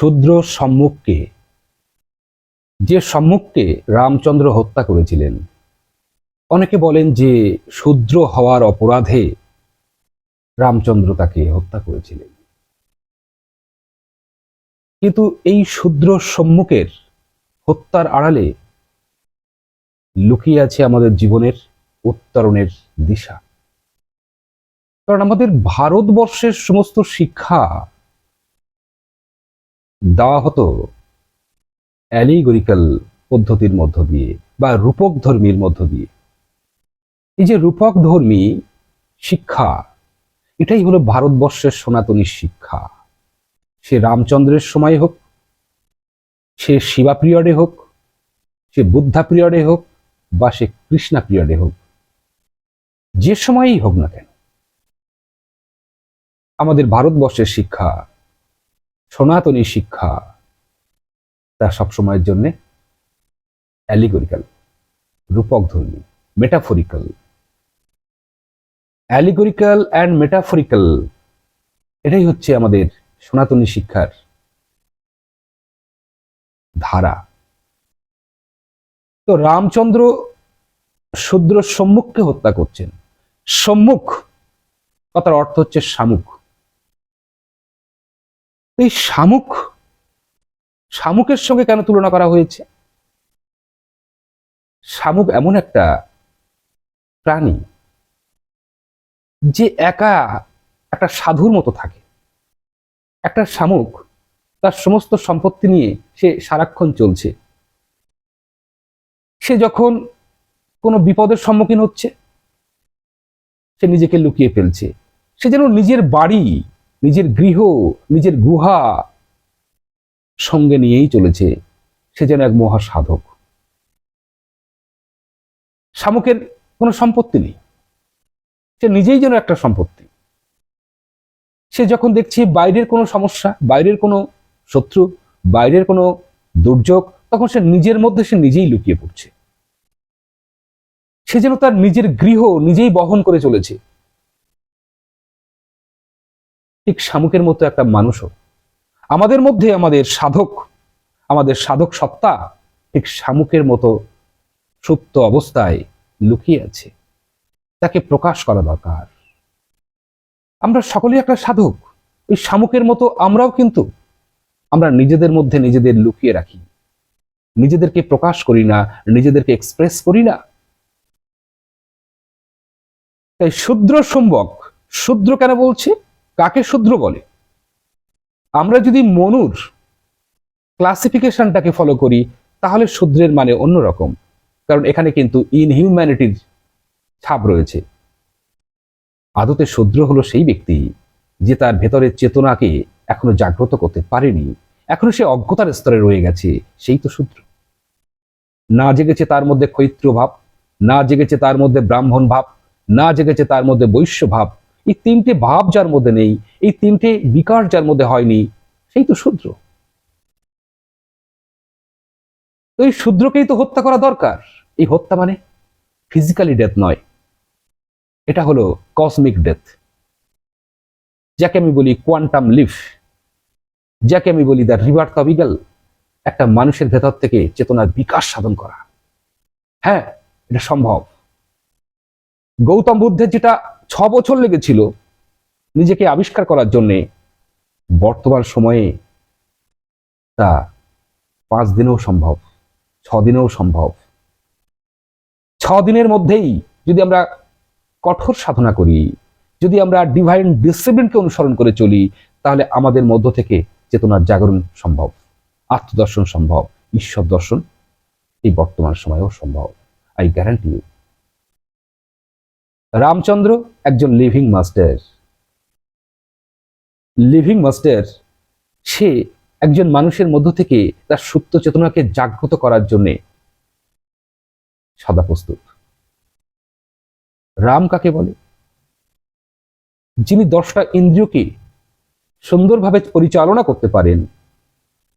শূদ্র সম্মুখকে, যে সম্মুখকে রামচন্দ্র হত্যা করেছিলেন। অনেকে বলেন যে শূদ্র হওয়ার অপরাধে রামচন্দ্র তাকে হত্যা করেছিলেন। কিন্তু এই শূদ্র সম্মুখের হত্যার আড়ালে লুকিয়ে আছে আমাদের জীবনের উত্তরণের দিশা। কারণ আমাদের ভারতবর্ষের সমস্ত শিক্ষা দেওয়া হতো অ্যালিগরিক্যাল পদ্ধতির মধ্য দিয়ে বা রূপক ধর্মীর মধ্য দিয়ে। এই যে রূপক ধর্মী শিক্ষা, এটাই হলো ভারতবর্ষের সনাতনী শিক্ষা। সে রামচন্দ্রের সময় হোক, সে শিবা পিরিয়ডে হোক, সে বুদ্ধা পিরিয়ডে হোক বা সে কৃষ্ণা পিরিয়ডে হোক, যে সময়ই হোক না কেন, আমাদের ভারতবর্ষের শিক্ষা সনাতনী শিক্ষা তা সবসময়ের জন্য অ্যালিগরিক্যাল রূপক ধর্মী মেটাফরিক্যাল অ্যালিগরিক্যাল অ্যান্ড মেটাফরিক্যাল এটাই হচ্ছে আমাদের সনাতনী শিক্ষার ধারা। তো রামচন্দ্র শূদ্র সম্মুখকে হত্যা করছেন। সম্মুখ কথার অর্থ হচ্ছে শামুক। এই শামুক, শামুকের সঙ্গে কেন তুলনা করা হয়েছে? শামুক এমন একটা প্রাণী যে একা একটা সাধুর মতো থাকে। একটা শামুক তার সমস্ত সম্পত্তি নিয়ে সে সারাক্ষণ চলছে। সে যখন কোনো বিপদের সম্মুখীন হচ্ছে, সে নিজেকে লুকিয়ে ফেলছে। সে যেন নিজের বাড়ি নিজের গৃহ, নিজের গুহা সঙ্গে নিয়েই চলেছে। সে যেন এক মহা সাধক শামুকের কোনো সম্পত্তি নেই। সে নিজেই যেন একটা সম্পত্তি। সে যখন দেখছে বাইরের কোনো সমস্যা, বাইরের কোনো শত্রু, বাইরের কোনো দুর্যোগ, তখন সে নিজের মধ্যে সে নিজেই লুকিয়ে পড়ছে। সে যেন তার নিজের গৃহ নিজেই বহন করে চলেছে। ঠিক শামুকের মতো একটা মানুষও। আমাদের মধ্যে আমাদের সাধক আমাদের সাধক সত্তা ঠিক শামুকের মতো সুপ্ত অবস্থায় লুকিয়ে আছে। তাকে প্রকাশ করা দরকার। আমরা সকলেই একটা সাধক। ওই শামুকের মতো আমরাও কিন্তু আমরা নিজেদের মধ্যে নিজেদের লুকিয়ে রাখি। নিজেদেরকে প্রকাশ করি না, নিজেদেরকে এক্সপ্রেস করি না। তাই শূদ্র সম্ভব শূদ্র কেন বলছে? কাকে শূদ্র বলে? আমরা যদি মনুর ক্লাসিফিকেশনটাকে ফলো করি, তাহলে শূদ্রের মানে অন্যরকম, কারণ এখানে কিন্তু ইনহিউম্যানিটির ছাপ রয়েছে। আদতে শূদ্র হলো সেই ব্যক্তি যে তার ভেতরের চেতনাকে এখনও জাগ্রত করতে পারেনি, এখনও সে অজ্ঞতার স্তরে রয়ে গেছে, সেই তো শূদ্র। না জেগেছে তার মধ্যে ক্ষৈত্র ভাব না জেগেছে তার মধ্যে ব্রাহ্মণ ভাব না জেগেছে তার মধ্যে বৈশ্য ভাব এই তিনটে ভাব যার মধ্যে নেই, এই তিনটে বিকাশ যার মধ্যে হয়নি, সেই তো শূদ্র। তো এই শূদ্রকেই তো হত্যা করা দরকার। এই হত্যা মানে ফিজিক্যালি ডেথ নয়। এটা হলো কসমিক ডেথ যাকে আমি বলি কোয়ান্টাম লিফ যাকে আমি বলি দ্য রিভার তবিগাল একটা মানুষের ভেতর থেকে চেতনার বিকাশ সাধন করা। হ্যাঁ এটা সম্ভব। গৌতম বুদ্ধের যেটা ছ বছর লেগেছিল নিজেকে আবিষ্কার করার জন্যে। বর্তমান সময়ে তা পাঁচ দিনেও সম্ভব, ছ দিনেও সম্ভব। ছ দিনের মধ্যেই যদি আমরা কঠোর সাধনা করি, যদি আমরা ডিভাইন ডিসিপ্লিনকে অনুসরণ করে চলি, তাহলে আমাদের মধ্য থেকে চেতনার জাগরণ সম্ভব, আত্মদর্শন সম্ভব, ঈশ্বর দর্শন এই বর্তমান সময়েও সম্ভব। আই গ্যারান্টি ইউ রামচন্দ্র একজন লিভিং মাস্টার লিভিং মাস্টার সে একজন মানুষের মধ্য থেকে তার সুপ্ত চেতনাকে জাগ্রত করার জন্যে সদা প্রস্তুত। রাম কাকে বলে? যিনি দশটা ইন্দ্রিয়কে সুন্দরভাবে পরিচালনা করতে পারেন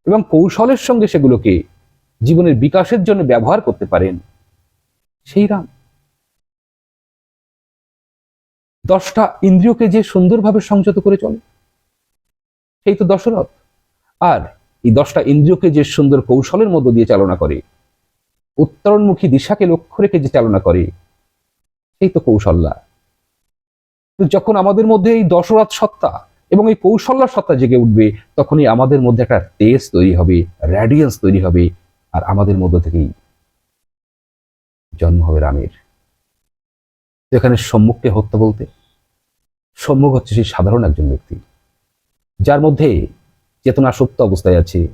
এবং কৌশলের সঙ্গে সেগুলোকে জীবনের বিকাশের জন্য ব্যবহার করতে পারেন, সেই রাম। দশটা ইন্দ্রিয়কে যে সুন্দরভাবে সংযত করে চলে, সেই তো দশরথ। আর এই দশটা ইন্দ্রিয়কে যে সুন্দর কৌশলের মধ্য দিয়ে চালনা করে, উত্তরণমুখী দিশাকে লক্ষ্য রেখে যে চালনা করে, সেই তো কৌশল্যা। যখন আমাদের মধ্যে এই দশরথ সত্তা এবং এই কৌশল্যা সত্তা জেগে উঠবে, তখনই আমাদের মধ্যে একটা তেজ তৈরি হবে র্যাডিয়েন্স তৈরি হবে, আর আমাদের মধ্য থেকেই জন্ম হবে রামের। এখানে সম্মুখকে হত্যা বলতে সম্মুখ হচ্ছে সেই সাধারণ একজন ব্যক্তি, যার মধ্যে চেতনা সত্য অবস্থায় আছে।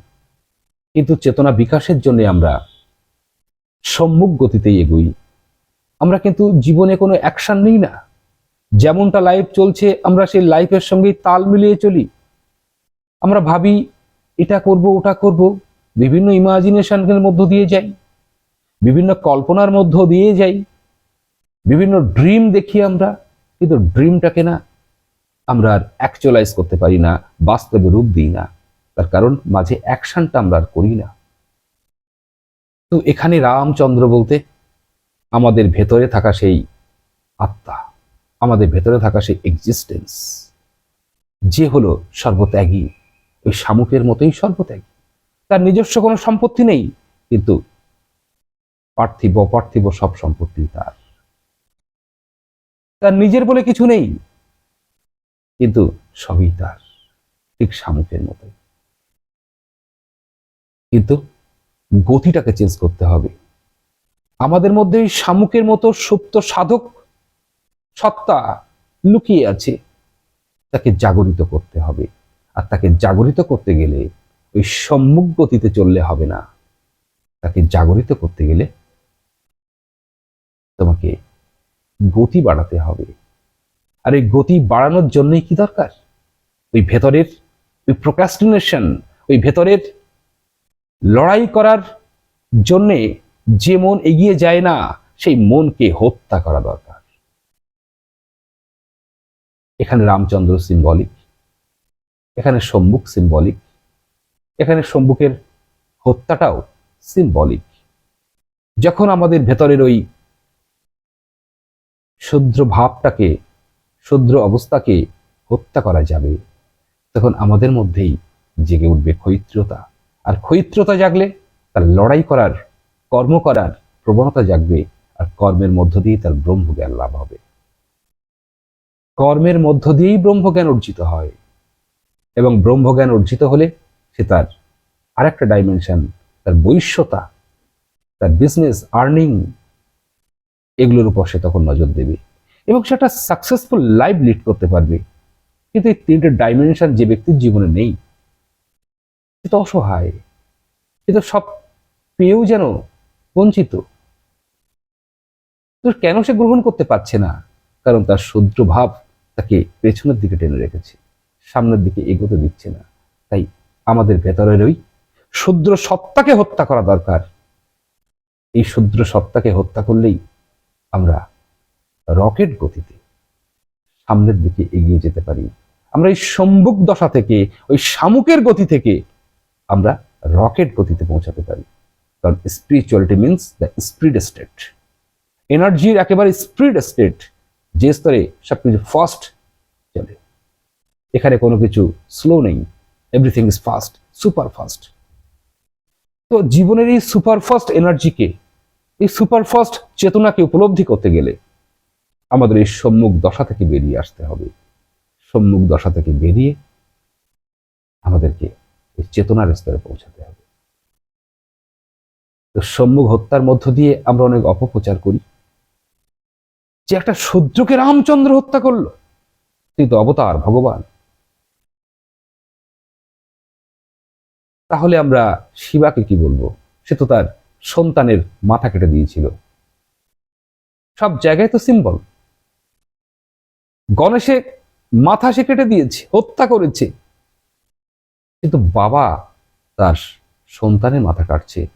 কিন্তু চেতনা বিকাশের জন্য আমরা সম্মুখ গতিতেই এগুই। আমরা কিন্তু জীবনে কোনো অ্যাকশন নিই না। যেমনটা লাইফ চলছে, আমরা সেই লাইফের সঙ্গেই তাল মিলিয়ে চলি। আমরা ভাবি, এটা করব, ওটা করব, বিভিন্ন ইমাজিনেশনের মধ্য দিয়ে যাই, বিভিন্ন কল্পনার মধ্য দিয়ে যাই, বিভিন্ন ড্রিম দেখি আমরা। কিন্তু ড্রিমটাকে না আমরা আর অ্যাকচুয়ালাইজ করতে পারি না, বাস্তবে রূপ দিই না। তার কারণ মাঝে অ্যাকশনটা আমরা আর করি না। তো এখানে রামচন্দ্র বলতে আমাদের ভেতরে থাকা সেই আত্মা, আমাদের ভেতরে থাকা সেই এক্সিস্টেন্স যে হলো সর্বত্যাগী। ওই শামুকের মতোই সর্বত্যাগী। তার নিজস্ব কোনো সম্পত্তি নেই, কিন্তু পার্থিব অপার্থিব সব সম্পত্তি তার। তার নিজের বলে কিছু নেই। কিন্তু সবই তার ঠিক শামুকের মতোই। কিন্তু গতিটাকে চেঞ্জ করতে হবে। আমাদের মধ্যে শামুকের মতো সুপ্ত সাধক সত্তা লুকিয়ে আছে। তাকে জাগরিত করতে হবে। আর তাকে জাগরিত করতে গেলে ওই সম্মুখ গতিতে চললে হবে না। তাকে জাগরিত করতে গেলে তোমাকে গতি বাড়াতে হবে। আর এই গতি বাড়ানোর জন্যই কি দরকার? ওই ভেতরের, ওই প্রোক্রাস্টিনেশন ওই ভেতরের লড়াই করার জন্যে যে মন এগিয়ে যায় না, সেই মনকে হত্যা করা দরকার। এখানে রামচন্দ্র সিম্বলিক এখানে সম্মুখ সিম্বলিক এখানে সম্মুখের হত্যাটাও সিম্বলিক যখন আমাদের ভেতরের ওই শুদ্র ভাবটাকে, শুদ্র অবস্থাকে হত্যা করা যাবে। তখন আমাদের মধ্যেই জেগে উঠবে ক্ষৈত্রতা আর ক্ষৈত্রতা জাগলে তার লড়াই করার, কর্ম করার প্রবণতা জাগবে আর কর্মের মধ্য দিয়ে তার ব্রহ্মজ্ঞান লাভ হবে। কর্মের মধ্য দিয়েই ব্রহ্মজ্ঞান অর্জিত হয়। এবং ব্রহ্মজ্ঞান অর্জিত হলে সে তার আরেকটা ডাইমেনশন তার বৈশ্যতা, তার বিজনেস আর্নিং এগুলোর উপর সে তখন নজর দেবে। এবং সেটা সাকসেসফুল লাইফ লিড করতে পারবে। কিন্তু এই তিনটে ডাইমেনশন যে ব্যক্তির জীবনে নেই, সে তো অসহায়। সে তো সব পেয়েও যেন বঞ্চিত। কেন সে গ্রহণ করতে পারছে না? কারণ তার শূদ্র ভাব তাকে পেছনের দিকে টেনে রেখেছে। সামনের দিকে এগোতে দিচ্ছে না। তাই আমাদের ভেতরের ওই শূদ্র সত্তাকে হত্যা করা দরকার। এই শূদ্র সত্তাকে হত্যা করলেই আমরা রকেট গতিতে সামনের দিকে এগিয়ে যেতে পারি। আমরা এই সম্মুখ দশা থেকে, ওই শামুকের গতি থেকে আমরা রকেট গতিতে পৌঁছাতে পারি। কারণ spirituality means the speed state এনার্জির একেবারে স্পিড স্টেট যে স্তরে সবকিছু ফাস্ট চলে। এখানে কোনো কিছু স্লো নেই। Everything is fast super fast তো জীবনের এই সুপার ফাস্ট এনার্জিকে এই সুপার ফাস্ট চেতনাকে উপলব্ধি করতে গেলে আমাদের এই সম্মুখ দশা থেকে বেরিয়ে আসতে হবে। সম্মুখ দশা থেকে বেরিয়ে আমাদেরকে এই চেতনার স্তরে পৌঁছাতে হবে। তো সম্মুখ হত্যার মধ্য দিয়ে আমরা অনেক অপপ্রচার করি। যে একটা শূদ্রকে রামচন্দ্র হত্যা করল, তিনি তো অবতার, ভগবান। তাহলে আমরা শিবাকে কি বলব? সে তো তার সন্তানের মাথা কেটে দিয়েছিল। সব জায়গায় তো সিম্বল গণেশে মাথা সে কেটে দিয়েছে, হত্যা করেছে। কিন্তু বাবা তার সন্তানের মাথা কাটছে।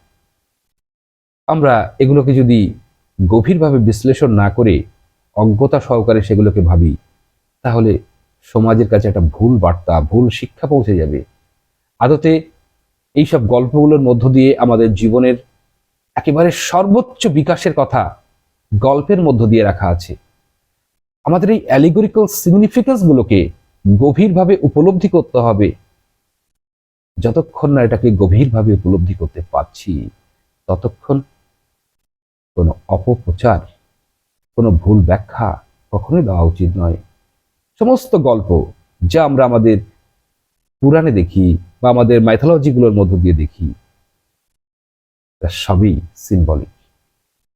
আমরা এগুলোকে যদি গভীরভাবে বিশ্লেষণ না করে অজ্ঞতা সহকারে সেগুলোকে ভাবি, তাহলে সমাজের কাছে একটা ভুল বার্তা, ভুল শিক্ষা পৌঁছে যাবে। আদতে এইসব গল্পগুলোর মধ্য দিয়ে আমাদের জীবনের একেবারে সর্বোচ্চ বিকাশের কথা গল্পের মধ্য দিয়ে রাখা আছে। আমাদের এই অ্যালিগোরিক্যাল সিগনিফিকেন্স গুলোকে গভীরভাবে উপলব্ধি করতে হবে। যতক্ষণ না এটাকে গভীরভাবে উপলব্ধি করতে পারছি, ততক্ষণ কোনো অপপ্রচার, কোনো ভুল ব্যাখ্যা কখনোই দেওয়া উচিত নয়। সমস্ত গল্প যা আমরা আমাদের পুরাণে দেখি বা আমাদের মাইথোলজিগুলোর মধ্য দিয়ে দেখি তা সবই সিম্বলিক